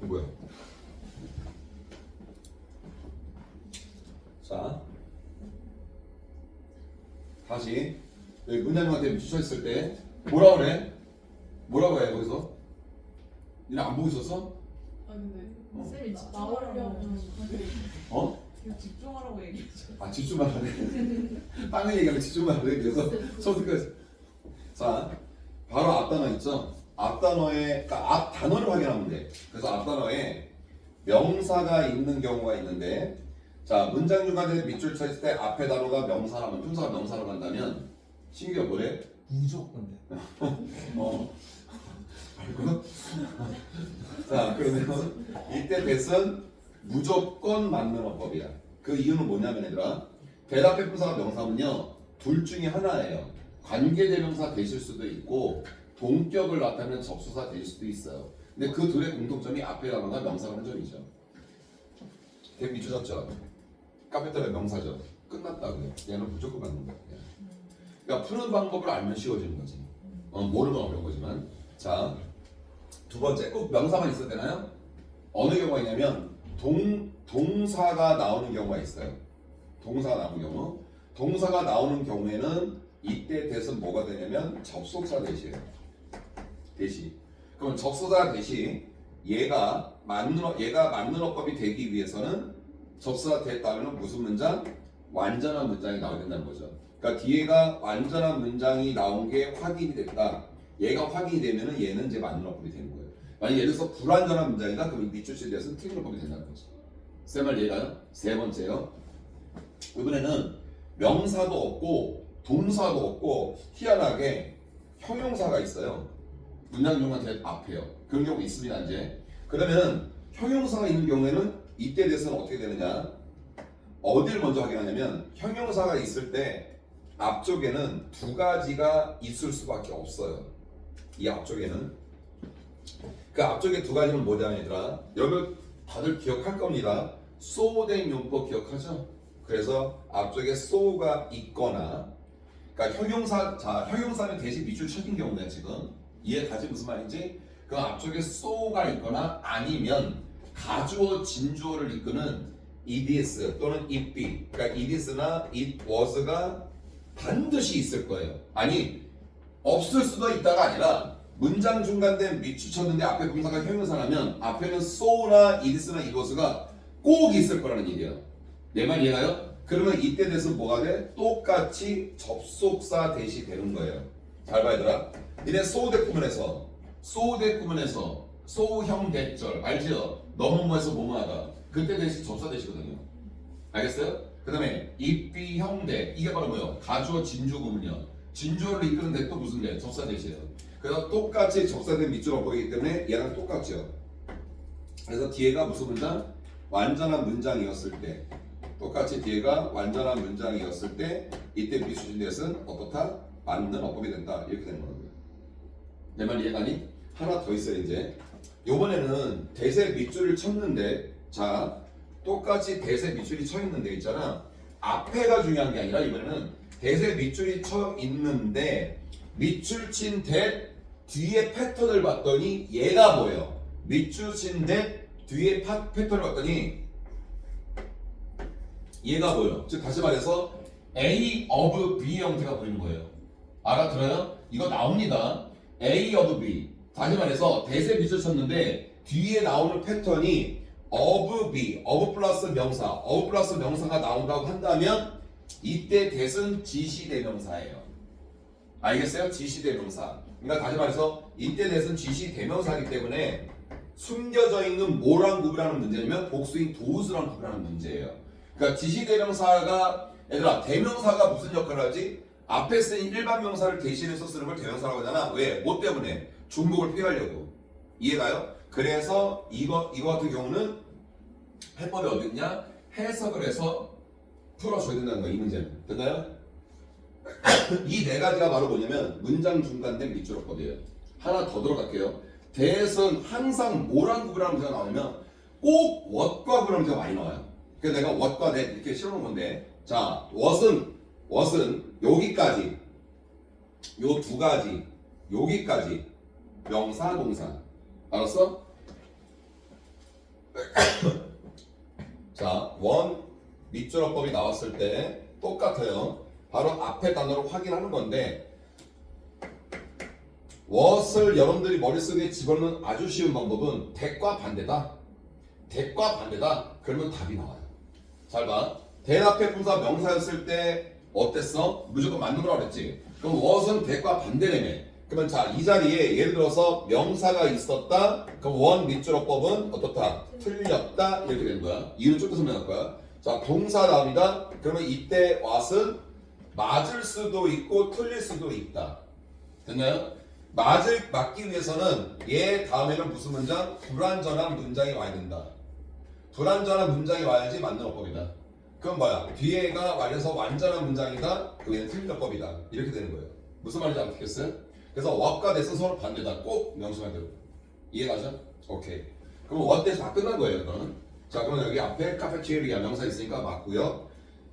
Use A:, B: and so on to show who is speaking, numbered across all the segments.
A: 뭐야? 자, 다시 여기 문장님한테 미쳐 있을 때 뭐라 그래? 뭐라고 해 거기서? 니네 안 보고 있었어?
B: 아 근데
A: 어.
B: 쌤이
C: 나-
B: 나오려면
A: 어?
C: 집중하라고 얘기했죠.
A: 아 하네. 빵을 얘기하면 하네. 그래서 처음부터 자 바로 앞 단어 있죠. 앞 단어에 그러니까 앞 단어를 확인하면 돼. 그래서 앞 단어에 명사가 있는 경우가 있는데 자 문장 중간에 밑줄 쳤을 때 앞에 단어가 명사라면 품사가 명사로 간다면 신규가 뭐래?
D: 무조건 돼.
A: 어. 알고? 자 그러면 이때 대은 무조건 맞는 어법이야. 그 이유는 뭐냐면 얘들아 대답해 품사가 명사면요 둘 중에 하나예요. 관계대명사 되실 수도 있고 동격을 나타내는 접수사 될 수도 있어요. 근데 그 둘의 공통점이 앞에 단어가 명사라는 점이죠. 대미주졌죠 카피탈의 명사죠. 끝났다 그냥. 얘는 무조건 맞는 거야. 그냥. 그러니까 푸는 방법을 알면 쉬워지는 거지. 어, 모르면 어려운 거지만. 자, 두 번째 꼭 명사만 있어도 되나요? 어느 경우가 있냐면 동 동사가 나오는 경우가 있어요. 동사가 나오는 경우. 동사가 나오는 경우에는 이때 대신 뭐가 되냐면 접속사 대시예요. 대시. 그럼 접속사 대시 얘가 맞는 어- 얘가 맞는 어법이 되기 위해서는 접수가 됐다면 무슨 문장? 완전한 문장이 나와야 된다는 거죠. 그러니까 뒤에가 완전한 문장이 나온 게 확인이 됐다. 얘가 확인이 되면은 얘는 이제 맞는 어법이 되는 거예요. 만약 예를 들어서 불완전한 문장이다 그러면 밑줄치에 대해서는 틀린 어법이 된다는 거죠. 쌤말 얘가요? 세 번째요. 이번에는 명사도 없고 동사도 없고 희한하게 형용사가 있어요. 중간 대 앞에요. 그런 경우 있습니다 이제. 그러면 형용사가 있는 경우에는 이때 대해서는 어떻게 되느냐? 어딜 먼저 확인하냐면 형용사가 있을 때 앞쪽에는 두 가지가 있을 수밖에 없어요. 이 앞쪽에는 그 앞쪽에 두 가지는 뭐냐 얘들아 여러분 다들 기억할 겁니다. 소된 용법 기억하죠? 그래서 앞쪽에 so가 있거나 그러니까 형용사 자 형용사는 대신 밑줄 쳐진 경우네 지금 이해 가지 무슨 말인지? 그 앞쪽에 so가 있거나 아니면 가주어 진주어를 이끄는 eds 또는 be. 그러니까 itis나 it was가 반드시 있을 거예요. 아니 없을 수도 있다가 아니라 문장 중간에 밑줄 쳤는데 앞에 동사가 형용사라면 앞에는 so나 itis나 it was가 꼭 있을 거라는 얘기예요. 내말 이해가요? 그러면 이때 돼서 뭐가 돼? 똑같이 접속사 대시 되는 거예요 잘 봐 얘들아 니네 소대 구문에서 소대 구문에서 소형 대절 알죠? 너무 뭐해서 뭐뭐하다 그때 대시 접사 대시거든요 알겠어요? 그 다음에 입비 형대 이게 바로 뭐예요? 가주어 진주 구문이요 진주어를 이끄는 데 또 무슨 대? 접사 대시예요 그래서 똑같이 접사된 밑줄어 보이기 때문에 얘랑 똑같죠 그래서 뒤에가 무슨 문장? 완전한 문장이었을 때 똑같이 뒤에가 완전한 문장이었을 때 이때 미수진 대은 어떻다? 맞는 어법이 된다. 이렇게 되는 거고요. 내 말 이해가니? 하나 더 있어요 이제. 요번에는 대세 밑줄을 쳤는데 자 똑같이 대세 밑줄이 쳐 있는데 있잖아. 앞에가 중요한 게 아니라 이번에는 대세 밑줄이 쳐 있는데 밑줄 친 대 뒤에 패턴을 봤더니 얘가 보여 밑줄 친 대 뒤에 파, 패턴을 봤더니 얘가 보여 즉 다시 말해서 A of B 형태가 보이는 거예요 알아들어요? 이거 나옵니다 A of B 다시 말해서 대세 밑줄 쳤는데 뒤에 나오는 패턴이 of B, of 플러스 명사, of 플러스 명사가 나온다고 한다면 이때 대은 지시대명사예요. 알겠어요? 지시대명사. 그러니까 다시 말해서 이때 대은 지시대명사이기 때문에 숨겨져 있는 뭐랑 구분하는 문제냐면 복수인 도우스랑 구분하는 문제예요. 그러니까 지시대명사가 얘들아 대명사가 무슨 역할을 하지? 앞에 쓰인 일반 명사를 대신해서 쓰는 걸 대명사라고 하잖아. 왜? 뭐 때문에? 중복을 피하려고. 이해가요? 그래서 이거 이거 같은 경우는 해법이 어디 있냐? 해석을 해서 풀어줘야 된다는 거야 이 문제는. 됐나요? 이 네 가지가 바로 뭐냐면 문장 중간된 밑줄어법이에요. 하나 더 들어갈게요. 대선 항상 뭐랑 구분하는 문제가 나오냐면 꼭 what과 구분하는 문제가 많이 나와요. 그래서 내가 what과 that 이렇게 실어놓은 건데 자 what은 what은 여기까지 요 두 가지 여기까지 명사 동사 알았어? 원 밑줄어법이 나왔을 때 똑같아요. 바로 앞에 단어를 확인하는 건데 what을 여러분들이 머릿속에 집어넣는 아주 쉬운 방법은 대과 반대다. 대과 반대다. 그러면 답이 나와요. 잘 봐. 대답해 품사 명사였을 때 어땠어? 무조건 맞는 거라고 그랬지. 그럼 what은 대과 반대라며. 그러면 자, 이 자리에 예를 들어서 명사가 있었다. 그럼 원 밑줄어 법은 어떻다? 틀렸다. 이렇게 되는 거야. 이유는 좀더 설명할 거야. 자, 동사 다음이다. 그러면 이때 what은 맞을 수도 있고 틀릴 수도 있다. 됐나요? 맞을 맞기 위해서는 얘 다음에는 무슨 문장? 불완전한 문장이 와야 된다. 불완전한 문장이 와야지 맞는 어법이다. 그럼 뭐야? 뒤에가 와려서 완전한 문장이다. 얘는 틀린 어법이다. 이렇게 되는 거예요. 무슨 말인지 알겠어요? 그래서 what과 that은 서로 반대다. 꼭 명심해야 돼요. 이해가죠? 오케이. 그럼 what that이 다 끝난 거예요, 이거는. 자, 그러면 여기 앞에 카페테리아 명사 있으니까 맞고요.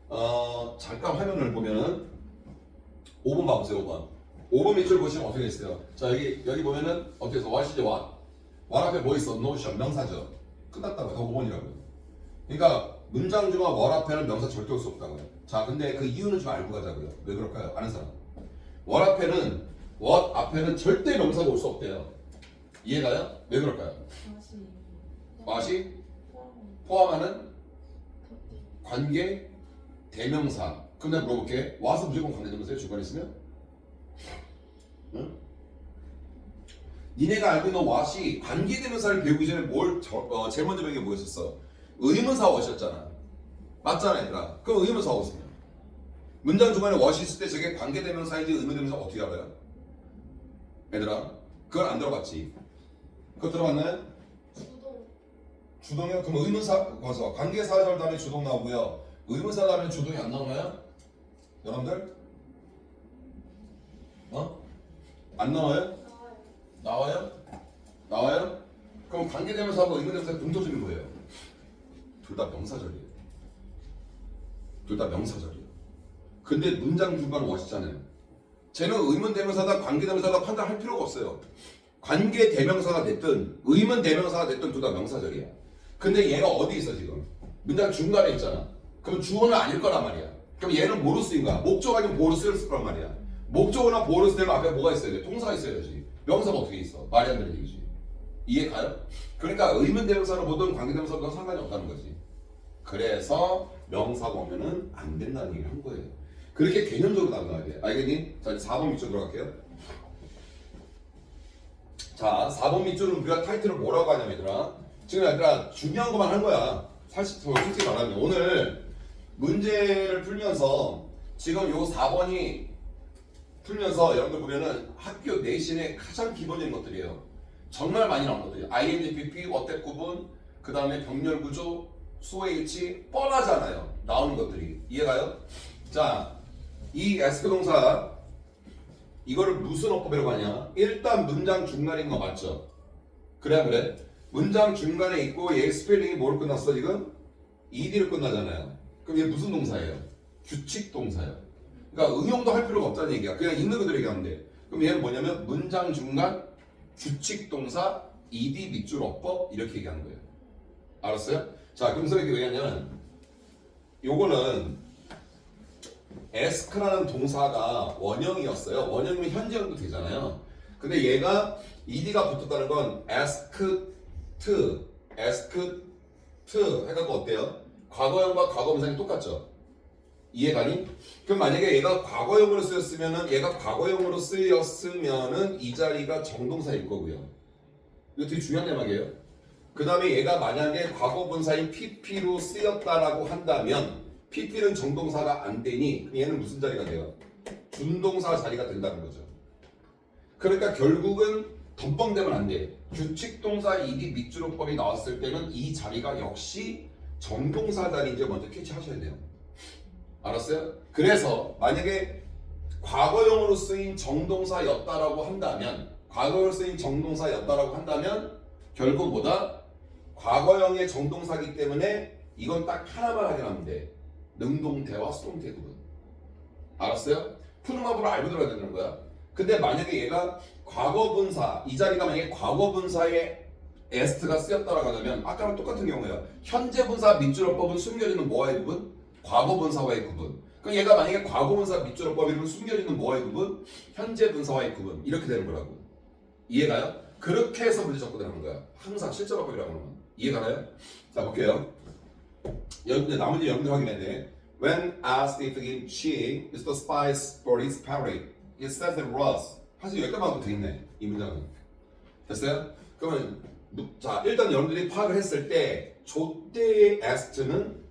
A: 어, 잠깐 화면을 보면은 5번 봐보세요, 5번. 5번 밑줄 보시면 어떻게 있어요? 자, 여기 여기 보면은 어떻게 해서 what이죠, what? what 앞에 뭐 있어? notion, 명사죠. 끝났다고요. 더 5번이라고요. 그러니까 문장 중에 what 앞에는 명사 절대 올 수 없다고요. 자, 근데 그 이유는 좀 알고 가자고요. 왜 그럴까요? 아는 사람. what 앞에는 what 앞에는 절대 명사가 올 수 없대요. 이해가요? 왜 그럴까요?
C: 포함.
A: 포함하는 관계 대명사. 그럼 내가 물어볼게. 와서 무조건 관계 대명사에 주관이 있으면? 응? 니네가 알고 있는 what이 관계 대명사를 배우기 전에 뭘 저- 어, 제일 먼저 배운 게 뭐였었어? 의문사 what이었잖아. 맞잖아, 얘들아. 그럼 의문사 what이면 문장 중간에 what이 있을 때 저게 관계 대명사인지 의문 대명사 어떻게 알아요? 얘들아, 그걸 안 들어봤지? 그거 들어봤나요?
B: 수동
A: 주동이요? 그럼 의문사 거기서 관계사절 다음에 주동 나오고요. 의문사 다음에 주동이 안 나오나요? 여러분들? 어? 안
B: 나와요?
A: 나와요. 나와요? 그럼 관계대명사하고 의문대명사 동조점이 뭐예요? 둘 다 명사절이에요. 둘 다 명사절이에요. 근데 문장 중간 워시잖아요. 쟤는 의문 대명사다 관계 대명사다 판단할 필요가 없어요. 관계 대명사가 됐든 의문 대명사가 됐든 둘 다 명사절이야. 근데 얘가 어디 있어 지금? 문장 중간에 있잖아. 그럼 주어는 아닐 거란 말이야. 그럼 얘는 뭐로 쓰인 거야? 목적 아니면 보어로 쓰였을 거란 말이야. 목적어나 보어로 쓰려면 앞에 뭐가 있어야 돼? 동사가 있어야지. 명사가 어떻게 있어? 말이 안 되는 얘기지. 이해 가요? 그러니까 의문 대명사로 보든 관계 대명사로든 상관이 없다는 거지. 그래서 명사가 오면은 안 된다는 얘기를 한 거예요. 그렇게 개념적으로 나가야 돼. 알겠니? 자, 이제 4번 밑줄 들어갈게요. 자, 4번 밑줄은 우리가 타이틀을 뭐라고 하냐면 얘들아. 지금 얘들아 중요한 것만 한 거야. 사실 저 솔직히 말하면 오늘 문제를 풀면서 지금 요 4번이 풀면서 여러분들 보면은 학교 내신의 가장 기본적인 것들이에요. 정말 많이 나온 것들이에요. INDPP, 어택 구분, 그 다음에 병렬 구조, 수의 일치 뻔하잖아요. 나오는 것들이 이해가요? 자, 이 에스크 동사 이거를 무슨 어법이라고 하냐? 일단 문장 있는 거 맞죠? 그래 안 그래? 문장 중간에 있고 얘 스펠링이 뭐로 끝났어 지금? ed로 끝나잖아요. 그럼 얘 무슨 동사예요? 규칙 동사예요. 그러니까 응용도 할 필요가 없다는 얘기야. 그냥 있는 그대로 얘기하면 돼. 그럼 얘는 뭐냐면 문장 중간 규칙 동사 ed 밑줄 어법 이렇게 얘기하는 거예요. 알았어요? 자, 그럼 선생님이 왜 하냐면 요거는 ask라는 동사가 원형이었어요. 원형이면 현재형도 되잖아요. 근데 얘가 ed가 붙었다는 건 asked, asked 해갖고 어때요? 과거형과 과거분사이 똑같죠? 이해가니? 그럼 만약에 얘가 과거형으로 쓰였으면은 얘가 과거형으로 쓰였으면은 이 자리가 정동사일 거고요. 이거 되게 중요한 내막이에요. 그 다음에 얘가 만약에 과거 분사인 pp로 쓰였다라고 한다면 pp는 정동사가 안 되니 얘는 무슨 자리가 돼요? 준동사 자리가 된다는 거죠. 그러니까 결국은 덤벙되면 안 돼. 규칙동사 ed 밑주로법이 나왔을 때는 이 자리가 역시 정동사 자리인지 먼저 캐치하셔야 돼요. 알았어요? 그래서 만약에 과거형으로 쓰인 정동사였다라고 한다면 과거형으로 쓰인 정동사였다라고 한다면 결국 뭐다? 과거형의 정동사기 때문에 이건 딱 하나만 확인하면 돼. 능동태와 수동태 구분. 알았어요? 푸는 방법을 알고 들어야 되는 거야. 근데 만약에 얘가 과거분사 이 자리가 만약에 과거분사의 에스트가 쓰였다라고 하면 아까랑 똑같은 경우예요. 현재 분사 밑줄어법은 숨겨지는 뭐와의 구분? 과거 분사와의 구분. 그럼 얘가 만약에 과거 분사 밑줄어법이면 숨겨지는 뭐와의 구분? 현재 분사와의 구분. 이렇게 되는 거라고. 이해가요? 그렇게 해서 문제 접근하는 거야. 항상 실전어법이라고 하면. 이해가나요? 자 볼게요. 여러분들 나머지 여러분들 확인해야 돼. When asked if he she is the spice for his party, he says it was. 사실 여기까지만 하면 되겠네. 이 문장은. 됐어요? 그러면 누- 자 일단 여러분들이 파악을 했을 때 조때의 ast는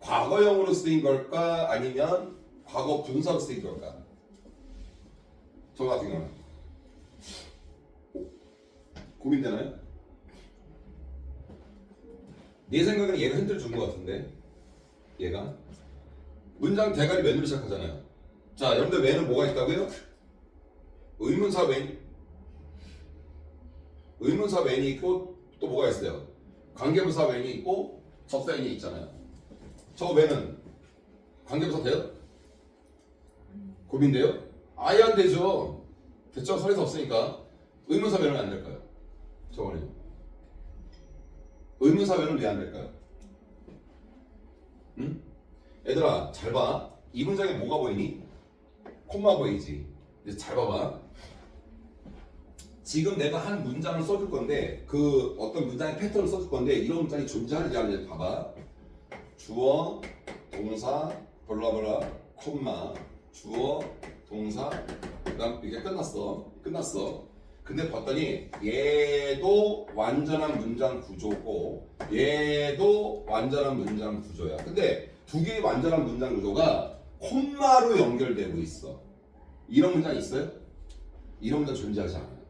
A: 과거형으로 쓰인 걸까 아니면 과거 분사로 쓰인 걸까? 저 같은 경우는 고민되나요? 내 생각에는 얘가 힌트를 준 것 같은데 얘가 문장 대가리 맨으로 시작하잖아요. 자 여러분들 맨은 뭐가 있다고요? 의문사 맨 의문사 맨이 있고 또 뭐가 있어요? 관계부사 맨이 있고 접사 맨이 있잖아요. 저 맨은 관계부사 돼요? 고민돼요? 아예 안 되죠. 됐죠? 설에서 없으니까 의문사 맨은 안 될까요? 저거는 맨은 왜안 될까요? 응? 얘들아 잘 봐. 이 문장에 뭐가 보이니? 콤마 보이지. 이제 잘 봐봐. 지금 내가 한 문장을 써줄 건데 그 어떤 문장의 패턴을 써줄 건데 이런 문장이 존재하는지 안 하는지 봐봐. 주어, 동사, 블라블라, 콤마, 주어, 동사, 그다음 이게 끝났어. 끝났어. 근데 봤더니 얘도 완전한 문장 구조고 얘도 완전한 문장 구조야. 근데 두 개의 완전한 문장 구조가 콤마로 연결되고 있어. 이런 문장 있어요? 이런 문장 존재하지 않아요.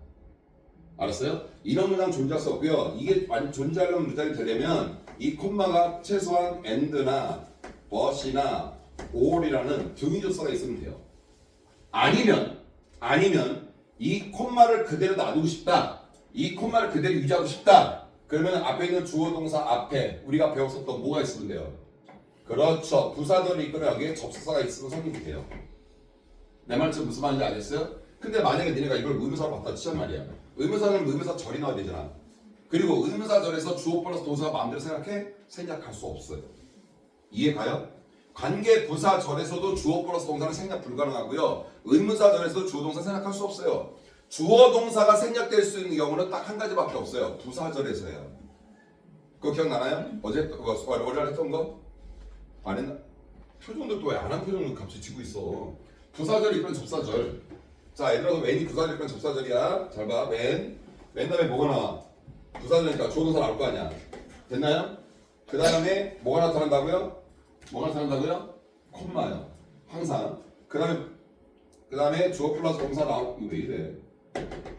A: 알았어요? 이런 문장 존재할 수 없고요. 이게 완- 존재하는 문장이 되려면 이 콤마가 최소한 and나 but이나 or이라는 등위 조사가 있으면 돼요. 아니면 아니면 이 콤마를 그대로 놔두고 싶다. 이 콤마를 그대로 유지하고 싶다. 그러면 앞에 있는 주어 동사 앞에 우리가 배웠었던 뭐가 있으면 돼요? 그렇죠. 부사절이 있거나 여기에 접속사가 있으면 성립이 돼요. 내말 지금 무슨 말인지 알겠어요? 근데 만약에 니네가 이걸 의문사로 갖다 치란 말이야. 의문사는 의문사 절이 나와야 되잖아. 그리고 의문사절에서 주어 플러스 동사가 마음대로 생각해? 생략할 수 없어요. 이해 가요? 관계 부사 절에서도 주어 플러스 동사는 생략 불가능하고요. 의문사 절에서도 주어 동사 생략할 수 없어요. 주어 동사가 생략될 수 있는 경우는 딱 한 가지밖에 없어요. 부사절에서요. 그거 기억나나요? 어제 그거 월요일에 했던 거? 안 했나? 표정도 또 왜 안 한 표정을 갑자기 지고 있어. 부사절 이건 접사절. 자, 얘들아, 웬이 부사절 이건 접사절이야. 잘 봐, 웬. 맨 다음에 뭐가 나와? 부사절이니까 주어 동사 나올 거 아니야. 됐나요? 그 다음에 뭐가 나타난다고요? 뭐가 나타난다고요? 콤마요. 항상. 그 다음에 그 다음에 주어 플러스 동사 나오 이거 왜 이래?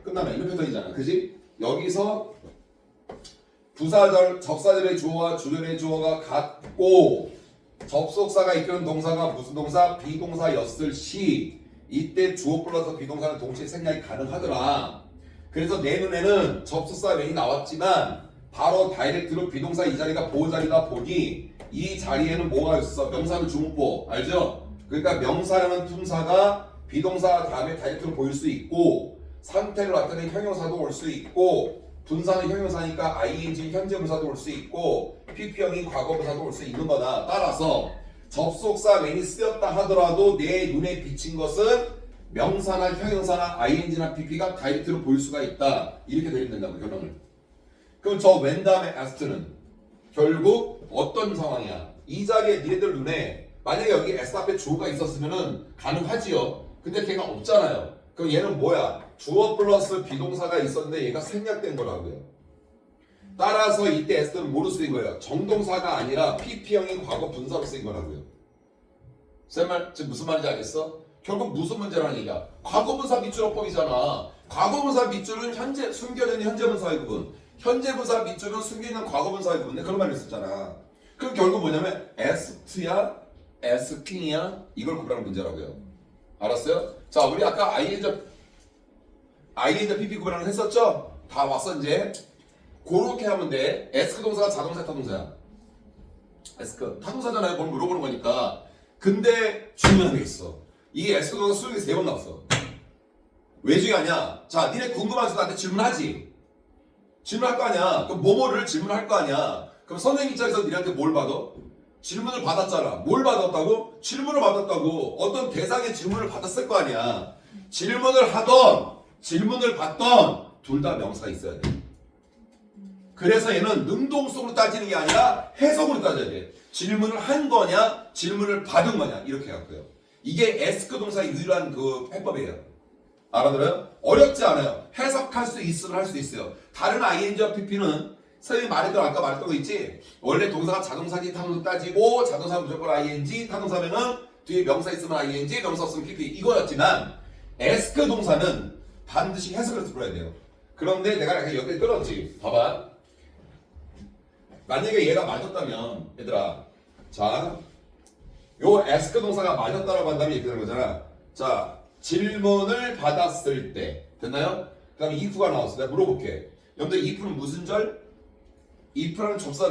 A: 끝나면 이런 패턴이잖아. 그지? 여기서 부사절, 접사절의 주어와 주절의 주어가 같고 접속사가 이끄는 동사가 무슨 동사? 비동사였을 시 이때 주어 플러스 비동사는 동시에 생략이 가능하더라. 그래서 내 눈에는 접속사 맨이 나왔지만 바로 다이렉트로 비동사 이 자리가 보호 자리다 보니 이 자리에는 뭐가 있어? 명사는 주목보 알죠? 그러니까 명사라는 품사가 비동사 다음에 다이렉트로 보일 수 있고 상태를 나타내는 형용사도 올 수 있고 분사는 형용사니까 ing 현재 분사도 올 수 있고 pp형인 과거 분사도 올 수 있는 거다. 따라서 접속사 맨이 쓰였다 하더라도 내 눈에 비친 것은 명사나 형용사나 ing나 pp가 다이렉트로 보일 수가 있다. 이렇게 되면 된다고 결론을. 그럼 저 웬 다음에 ast는 결국 어떤 상황이야? 이 자리에 니네들 눈에 만약에 여기 s 앞에 주어가 있었으면은 가능하지요. 근데 걔가 없잖아요. 그럼 얘는 뭐야? 주어 플러스 비동사가 있었는데 얘가 생략된 거라고요. 따라서 이때 s는 뭐로 쓰인 거예요? 정동사가 아니라 pp형인 과거 분사로 쓰인 거라고요. 쌤말 지금 무슨 말인지 알겠어? 결국 무슨 문제라는 얘기야? 과거분사 밑줄어법이잖아. 과거분사 밑줄은 현재 있는 현재분사의 부분. 현재분사 밑줄은 숨겨 있는 과거분사의 부분. 그런 말을 했었잖아. 그럼 결국 뭐냐면 ast야, asting이야 이걸 구분하는 문제라고요. 알았어요? 자, 우리 아까 ing ing pp 구분하는 거 했었죠? 다 왔어 이제. 그렇게 하면 돼. 에스크 동사가 자동차 타동사야. 에스크 타동사잖아요. 뭘 물어보는 거니까. 근데 중요한 게 있어. 이 에스크 동사 수능에 세번 나왔어. 왜 중요하냐? 자, 니네 궁금한 수 나한테 질문하지. 질문할 거 아니야. 그럼 뭐뭐를 질문할 거 아니야. 그럼 선생님 입장에서 니한테 뭘 받아? 질문을 받았잖아. 뭘 받았다고? 질문을 받았다고. 어떤 대상의 질문을 받았을 거 아니야. 질문을 하던, 질문을 받던 둘 다 명사가 있어야 돼. 그래서 얘는 능동성으로 따지는 게 아니라 해석으로 따져야 돼. 질문을 한 거냐, 질문을 받은 거냐 이렇게 해갖고요. 이게 에스크 동사의 유일한 그 해법이에요. 알아들어요? 어렵지 않아요. 해석할 수 있으면 할 수 있어요. 다른 ing와 pp는 선생님이 말했던 아까 말했던 거 있지? 원래 동사가 자동사지 타동사 따지고 자동사 무조건 ing 타동사면은 뒤에 명사 있으면 ing 명사 없으면 pp 이거였지만 에스크 동사는 반드시 해석을 풀어야 돼요. 그런데 내가 약간 여기까지 끌었지. 봐봐. 만약에 얘가 맞았다면 얘들아 자요 에스크 동사가 맞았다라고 한다면 이렇게 되는 거잖아. 자, 질문을 받았을 때 됐나요? 그다음에 if가 나왔어. 내가 물어볼게. 여러분들 if는 무슨 절? If라는 접사